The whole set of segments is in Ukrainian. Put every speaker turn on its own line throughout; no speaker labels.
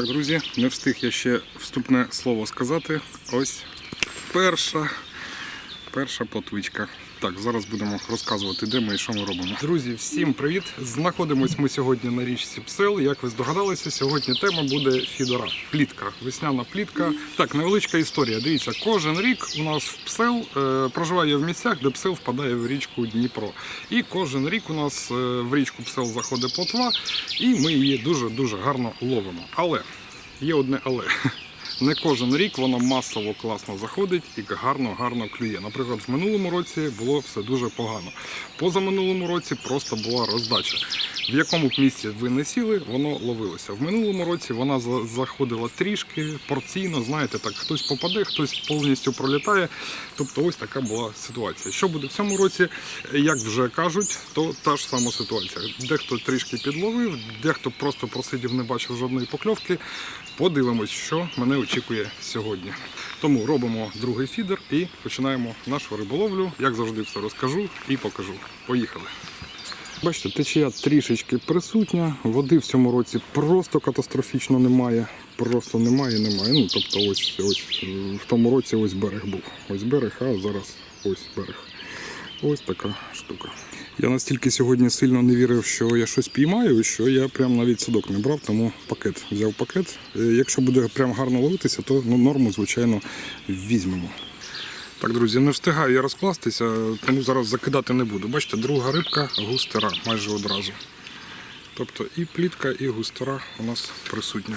Так, друзі, не встиг я ще вступне слово сказати. Ось перша, перша плотвичка. Так, зараз будемо розказувати, де ми і що ми робимо. Друзі, всім привіт! Знаходимось ми сьогодні на річці Псел. Як ви здогадалися, сьогодні тема буде фідера. Плітка, весняна плітка. Так, невеличка історія. Дивіться, кожен рік у нас в псел е, проживає в місцях, де псел впадає в річку Дніпро. І кожен рік у нас е, в річку псел заходить плотва, і ми її дуже-дуже гарно ловимо. Але є одне але. Не кожен рік вона масово класно заходить і гарно-гарно клює. Наприклад, в минулому році було все дуже погано. Позаминулому році просто була роздача. В якому б місці ви не сіли, воно ловилося. В минулому році вона за- заходила трішки, порційно, знаєте, так хтось попаде, хтось повністю пролітає. Тобто ось така була ситуація. Що буде в цьому році, як вже кажуть, то та ж сама ситуація. Дехто трішки підловив, дехто просто просидів, не бачив жодної покльовки. Подивимось, що мене очікує сьогодні. Тому робимо другий фідер і починаємо нашу риболовлю. Як завжди, все розкажу і покажу. Поїхали. Бачите, течія трішечки присутня, води в цьому році просто катастрофічно немає. Просто немає, немає. Ну, тобто ось, ось в тому році ось берег був. Ось берег, а зараз ось берег. Ось така штука. Я настільки сьогодні сильно не вірив, що я щось піймаю, що я прям навіть садок не брав, тому пакет взяв пакет. Е, Якщо буде прям гарно ловитися, то ну, норму, звичайно, візьмемо. Так, друзі, не встигаю я розкластися, тому зараз закидати не буду. Бачите, друга рибка густера майже одразу. Тобто і плітка, і густера у нас присутня.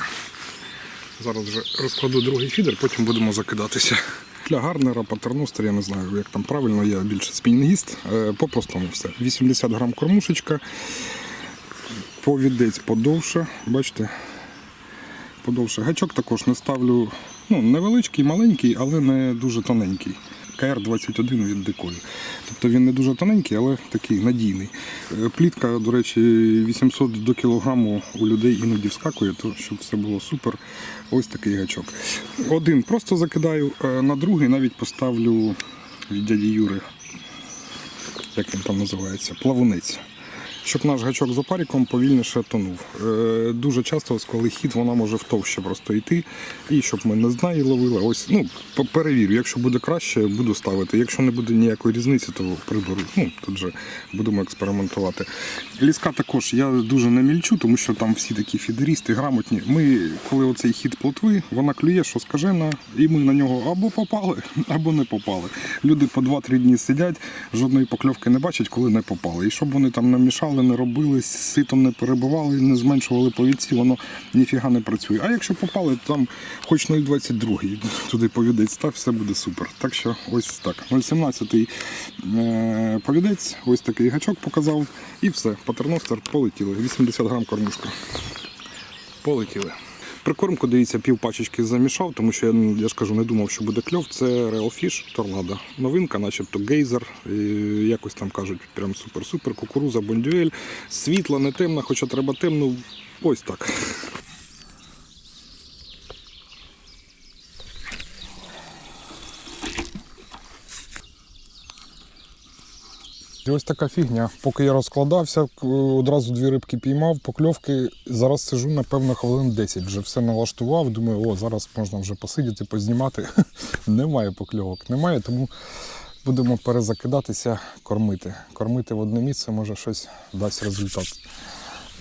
Зараз вже розкладу другий фідер, потім будемо закидатися. Для гарнера, патерностер, я не знаю, як там правильно, я більше спінінгіст. Е, По-простому все. 80 грам кормушечка, повідець подовше, бачите, подовше. Гачок також не ставлю ну, невеличкий, маленький, але не дуже тоненький. КР-21 від деколі. Тобто він не дуже тоненький, але такий надійний. Е, Плітка, до речі, 800 до кілограму у людей іноді вскакує, то щоб все було супер. Ось такий гачок. Один просто закидаю, е, на другий навіть поставлю від дяді Юри, як він там називається, плавунець. Щоб наш гачок з опаріком повільніше тонув. Е, дуже часто, коли хід, вона може втовще просто йти. І щоб ми не з неї ловили. Ось, ну, перевірю, якщо буде краще, буду ставити. Якщо не буде ніякої різниці, то приберу. Ну, тут же будемо експериментувати. Ліска також я дуже не мільчу, тому що там всі такі фідерісти, грамотні. Ми, коли оцей хід плотви, вона клює, що скажена, і ми на нього або попали, або не попали. Люди по 2-3 дні сидять, жодної покльовки не бачать, коли не попали. І щоб вони там не мішали, не робили, ситом не перебивали, не зменшували повідці, воно ніфіга не працює. А якщо попали, там хоч 0,22 туди повідець став, все буде супер. Так що ось так. 0,17 е, повідець, ось такий гачок показав. І все, патерностер полетіли. 80 грам кормушка. Полетіли. Прикормку, дивіться, пів пачечки замішав, тому що я, я ж кажу, не думав, що буде кльов. Це Real Fish торнадо. Новинка, начебто гейзер. І якось там кажуть, прям супер-супер. Кукуруза, бондюель. Світла, не темна, хоча треба темну. Ось так. І ось така фігня. Поки я розкладався, одразу дві рибки піймав, покльовки. Зараз сижу, напевно, хвилин 10. Вже все налаштував. Думаю, о, зараз можна вже посидіти, познімати. Немає покльовок, немає, тому будемо перезакидатися, кормити. Кормити в одне місце, може щось дасть результат.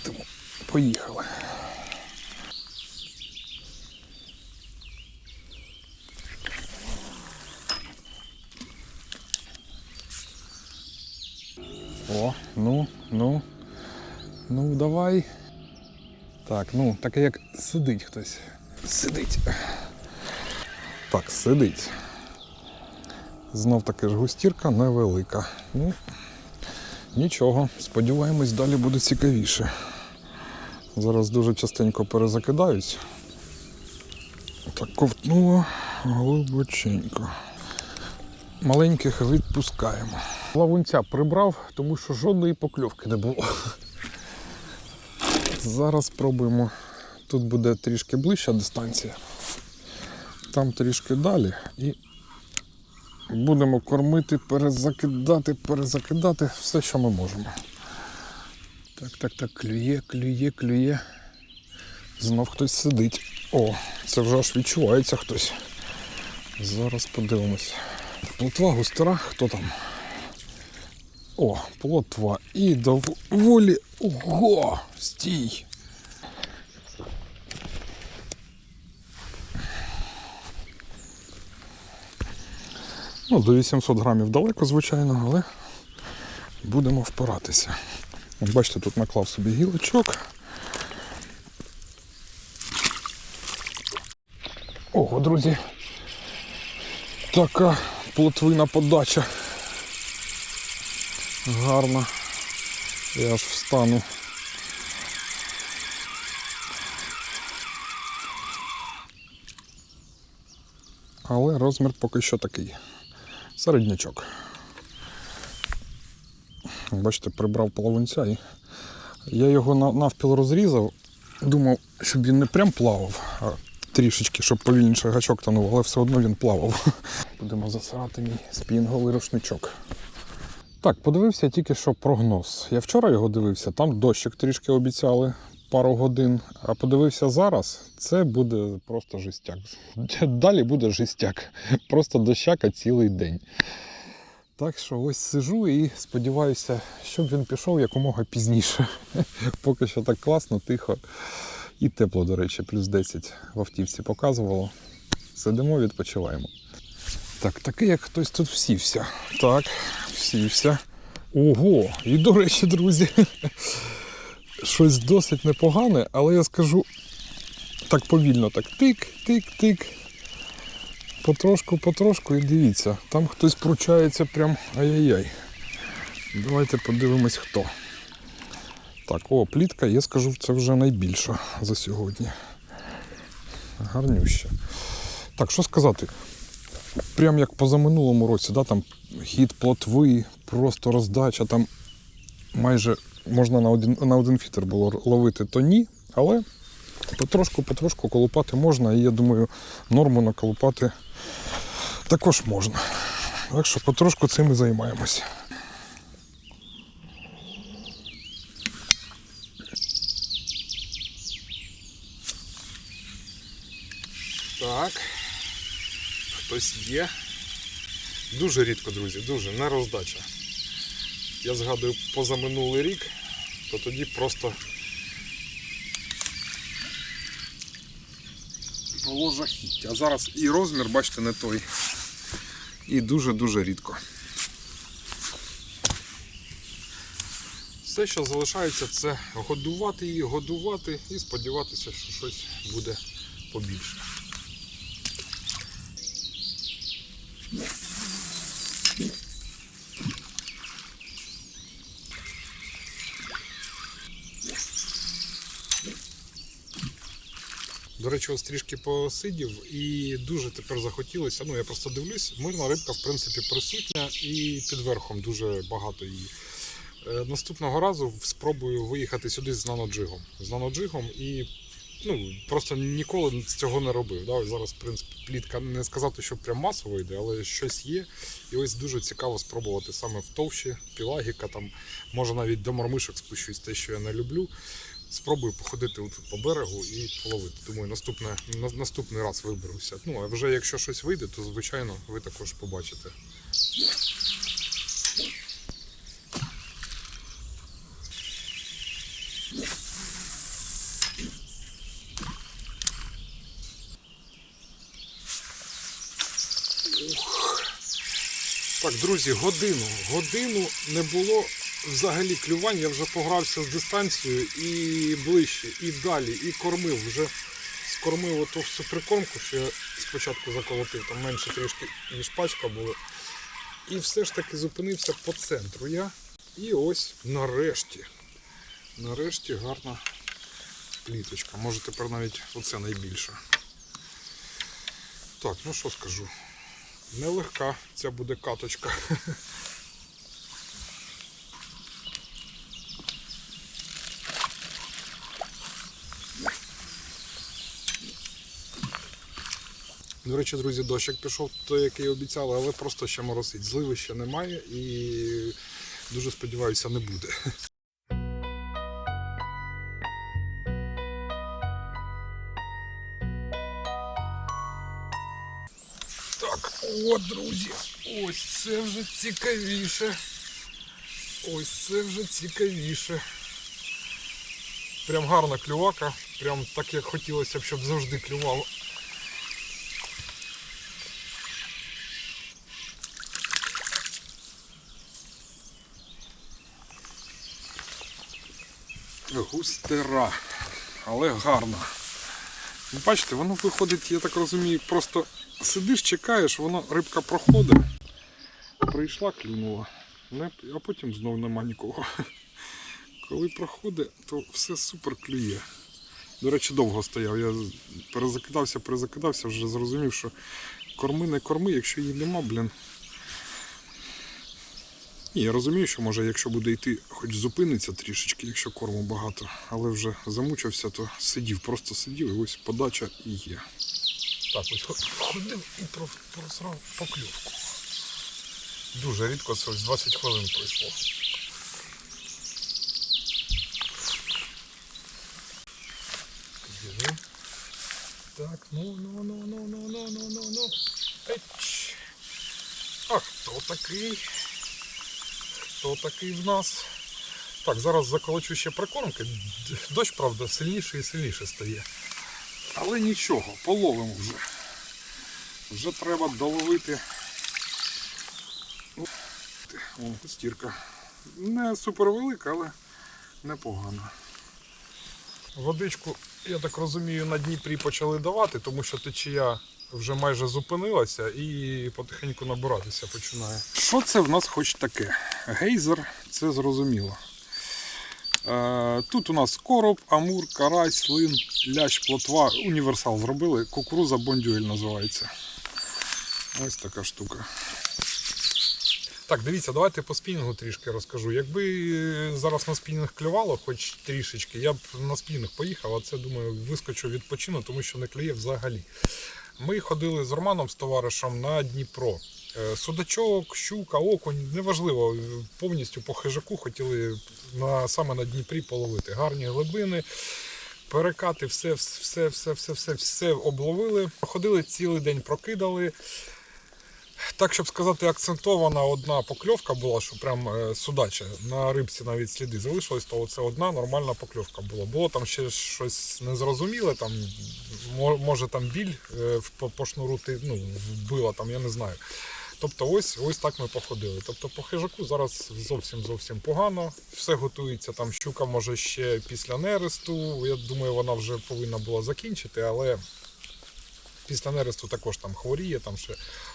Тому поїхали. О, ну, ну, ну, давай. Так, ну, таке як сидить хтось. Сидить. Так, сидить. Знов таки ж густірка невелика. Ну, нічого, сподіваємось, далі буде цікавіше. Зараз дуже частенько перезакидаюсь. Так ковтнуло глибоченько. Маленьких відпускаємо. Лавунця прибрав, тому що жодної покльовки не було. Зараз спробуємо. Тут буде трішки ближча дистанція. Там трішки далі і будемо кормити, перезакидати, перезакидати все, що ми можемо. Так, так, так, клює, клює, клює. Знов хтось сидить. О, це вже аж відчувається хтось. Зараз подивимось. Плотва густера, хто там? О, плотва. І доволі. Ого! Стій! Ну, до 800 грамів далеко, звичайно, але будемо впиратися. От бачите, тут наклав собі гілочок. Ого, друзі. Така плотвина подача. Гарна. Я аж встану. Але розмір поки що такий. Середнячок. Бачите, прибрав половинця і я його навпіл розрізав. Думав, щоб він не прям плавав, а трішечки, щоб повільніше гачок тонув, але все одно він плавав. Будемо засирати мій спінговий рушничок. Так, подивився тільки що прогноз. Я вчора його дивився, там дощик трішки обіцяли пару годин. А подивився зараз, це буде просто жестяк. Далі буде жестяк. Просто дощака цілий день. Так що ось сижу і сподіваюся, щоб він пішов якомога пізніше. Поки що так класно, тихо і тепло, до речі, плюс 10 в автівці показувало. Сидимо, відпочиваємо. Так, такий, як хтось тут всівся. Так, всівся. Ого! І до речі, друзі, щось досить непогане, але я скажу так повільно, так тик, тик, тик. Потрошку, потрошку і дивіться, там хтось пручається прям ай-яй-яй. Давайте подивимось хто. Так, о, плітка, я скажу, це вже найбільша за сьогодні. Гарнюща. Так, що сказати? Прям як позаминулому році, да, там хід плотви, просто роздача, там майже можна на один, на один фітер було ловити, то ні, але потрошку, потрошку колупати можна, і я думаю, норму наколупати також можна. Так що потрошку цим і займаємось. Так. Хтось є. Дуже рідко, друзі, дуже не роздача. Я згадую позаминулий рік, то тоді просто було жахіття. А зараз і розмір, бачите, не той. І дуже-дуже рідко. Все, що залишається, це годувати її, годувати і сподіватися, що щось буде побільше. До речі, ось трішки посидів і дуже тепер захотілося. Ну, я просто дивлюсь, мирна рибка, в принципі, присутня і під верхом дуже багато її. Е, Наступного разу спробую виїхати сюди з наноджигом. З наноджигом і ну, просто ніколи цього не робив. Да? Зараз, в принципі, плітка не сказати, що прям масово йде, але щось є. І ось дуже цікаво спробувати саме в товщі, пілагіка, там, може навіть до мормишок спущусь, те, що я не люблю. Спробую походити отут по берегу і половити. Думаю, наступне, на- наступний раз виберуся. Ну, а вже якщо щось вийде, то звичайно ви також побачите. Так, друзі, годину. Годину не було взагалі клювань. Я вже погрався з дистанцією і ближче, і далі, і кормив. Вже скормив оту всю прикормку, що я спочатку заколотив, там менше трішки, ніж пачка була. І все ж таки зупинився по центру я. І ось нарешті. Нарешті гарна пліточка. Може тепер навіть оце найбільше. Так, ну що скажу. Нелегка ця буде каточка. До речі, друзі, дощик пішов, той, який обіцяли, але просто ще моросить. Зливи ще немає і дуже сподіваюся, не буде. Так, о, друзі, ось це вже цікавіше. Ось це вже цікавіше. Прям гарна клювака, прям так як хотілося б, щоб завжди клювало. Густера, але гарна. Бачите, воно виходить, я так розумію, просто сидиш, чекаєш, воно рибка проходить. Прийшла, клюнула, а потім знов нема нікого. Коли проходить, то все супер клює. До речі, довго стояв. Я перезакидався, перезакидався, вже зрозумів, що корми не корми, якщо її нема, блін. Ні, я розумію, що може, якщо буде йти, хоч зупиниться трішечки, якщо корму багато, але вже замучився, то сидів, просто сидів, і ось подача і є. Так, ось ходив і просрав покльовку. Дуже рідко, це ось 20 хвилин пройшло. Підійду. Так, ну, ну, ну, ну, ну, ну, ну, ну, ну. А хто такий? Хто такий в нас? Так, зараз заколочу ще прикормки. Дощ, правда, сильніше і сильніше стає. Але нічого, половимо вже. Вже треба доловити. О, стірка. Не супер велика, але непогано. Водичку, я так розумію, на Дніпрі почали давати, тому що течія вже майже зупинилася і потихеньку набиратися починає. Що це в нас хоч таке? Гейзер, це зрозуміло. Е, Тут у нас короб, амур, карась, лин, лящ, плотва, універсал зробили. Кукуруза бондюель називається. Ось така штука. Так, дивіться, давайте по спінінгу трішки розкажу. Якби е, зараз на спінінг клювало, хоч трішечки, я б на спінінг поїхав, а це думаю, вискочу відпочину, тому що не клює взагалі. Ми ходили з Романом з товаришем на Дніпро. Е, Судачок, щука, окунь, неважливо, повністю по хижаку хотіли на, саме на Дніпрі половити. Гарні глибини, перекати, все, все, все, все, все, все обловили. Ходили цілий день, прокидали. Так, щоб сказати, акцентована одна покльовка була, що прям е, судача. На рибці навіть сліди залишились, то це одна нормальна покльовка була. Було там ще щось незрозуміле, там, може там біль е, по, шнуру ну, вбила, там, я не знаю. Тобто ось, ось так ми походили. Тобто по хижаку зараз зовсім зовсім погано. Все готується, там щука може ще після нересту. Я думаю, вона вже повинна була закінчити, але після нересту також там хворіє, там ще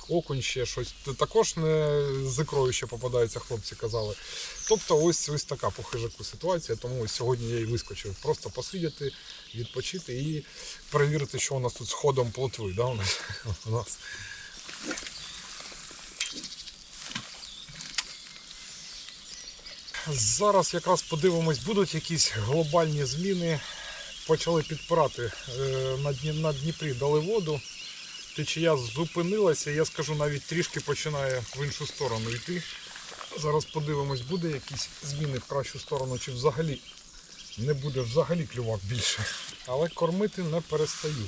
окунь ще щось. Також не з ікрою ще попадаються, хлопці казали. Тобто ось ось така по хижаку ситуація. Тому ось сьогодні я і вискочив. Просто посидіти, відпочити і перевірити, що у нас тут з ходом плотви. Да, у нас, у нас. Зараз якраз подивимось, будуть якісь глобальні зміни. Почали підпирати е, на, Дніпрі, дали воду. Течія зупинилася, я скажу, навіть трішки починає в іншу сторону йти. Зараз подивимось, буде якісь зміни в кращу сторону, чи взагалі не буде взагалі клювак більше. Але кормити не перестаю.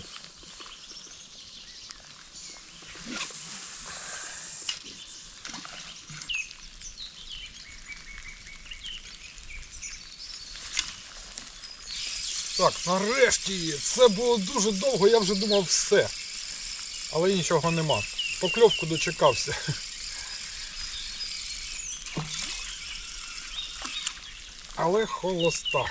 Так, нарешті це було дуже довго, я вже думав все. Але нічого нема. Покльовку дочекався. Але холоста.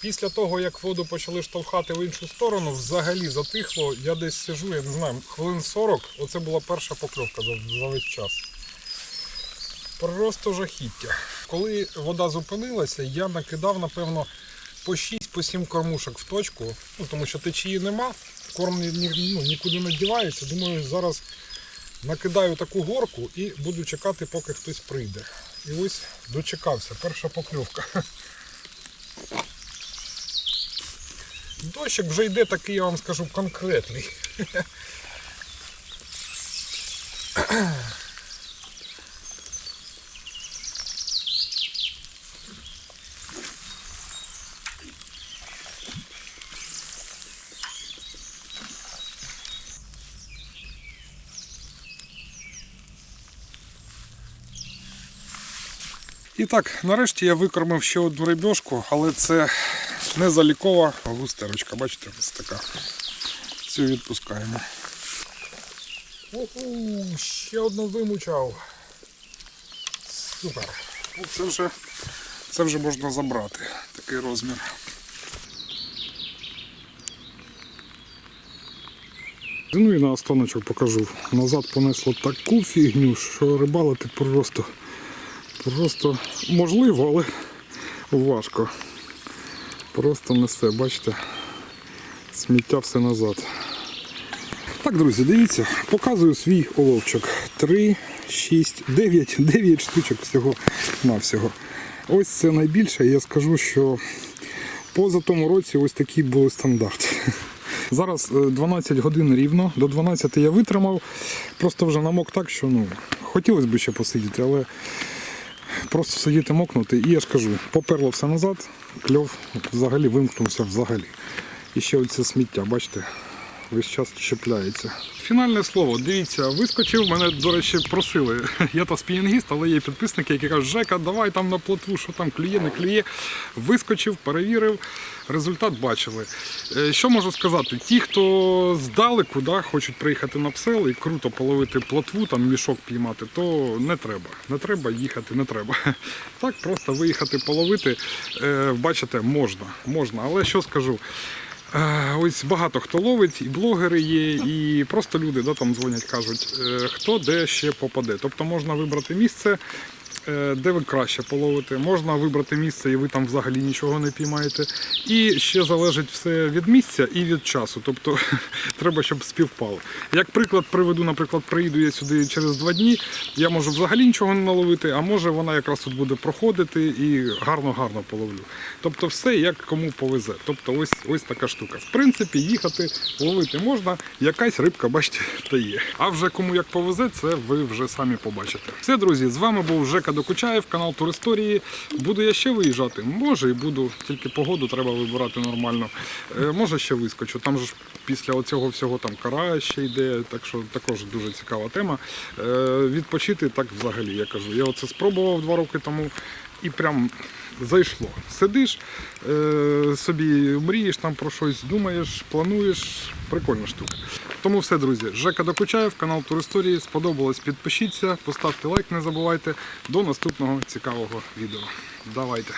Після того, як воду почали штовхати в іншу сторону, взагалі затихло. Я десь сижу, я не знаю, хвилин 40. Оце була перша покльовка за, за весь час. Просто жахіття. Коли вода зупинилася, я накидав, напевно, по 6-7 кормушок в точку, ну, тому що течії нема, корм ну, нікуди не дівається. Думаю, зараз накидаю таку горку і буду чекати, поки хтось прийде. І ось дочекався, перша покльовка. Дощик вже йде такий, я вам скажу, конкретний. І так, нарешті я викормив ще одну рибьошку, але це не залікова густерочка. Бачите, ось така. Цю відпускаємо. Оху, ще одну вимучав. Супер. Ну, Це вже, це вже можна забрати, такий розмір. Ну і на останочок покажу. Назад понесло таку фігню, що рибалити просто, просто можливо, але важко. Просто несе, бачите, сміття все назад. Так, друзі, дивіться, показую свій оловчик. 3, 6, 9, 9 штучок всього навсього. Ось це найбільше. Я скажу, що поза тому році ось такі були стандарти. Зараз е, 12 годин рівно, до 12 я витримав. Просто вже намок так, що ну, хотілося б ще посидіти, але просто сидіти мокнути. І я ж кажу, поперло все назад, кльов взагалі вимкнувся взагалі. І ще оце сміття, бачите, весь час чіпляється. Фінальне слово, дивіться, вискочив, мене, до речі, просили. Я та спінінгіст, але є підписники, які кажуть, Жека, давай там на плотву, що там клює, не клює. Вискочив, перевірив, результат бачили. Е, Що можу сказати? Ті, хто здалеку да, хочуть приїхати на псел і круто половити плотву, там мішок піймати, то не треба. Не треба їхати, не треба. Так, просто виїхати половити, е, бачите, можна, можна. Але що скажу? Е, Ось багато хто ловить, і блогери є, і просто люди да, там дзвонять, кажуть, е, хто де ще попаде. Тобто можна вибрати місце, де ви краще половите, можна вибрати місце, і ви там взагалі нічого не піймаєте. І ще залежить все від місця і від часу. Тобто треба, щоб співпало. Як приклад приведу, наприклад, приїду я сюди через два дні, я можу взагалі нічого не наловити, а може вона якраз тут буде проходити і гарно-гарно половлю. Тобто все як кому повезе. Тобто ось ось така штука. В принципі, їхати, ловити можна, якась рибка, бачите, та є. А вже кому як повезе, це ви вже самі побачите. Все, друзі, з вами був Жека Докучаєв, канал Туристорії. Буду я ще виїжджати? Може і буду, тільки погоду треба вибирати нормально. Е, може ще вискочу. Там ж після цього всього там кара ще йде, так що також дуже цікава тема. Е, відпочити так взагалі, я кажу. Я оце спробував два роки тому і прям зайшло. Сидиш, е, собі мрієш там про щось, думаєш, плануєш. Прикольна штука. Тому все, друзі. Жека Докучаєв, канал Туристорії. Сподобалось, підпишіться, поставте лайк, не забувайте. До наступного цікавого відео. Давайте.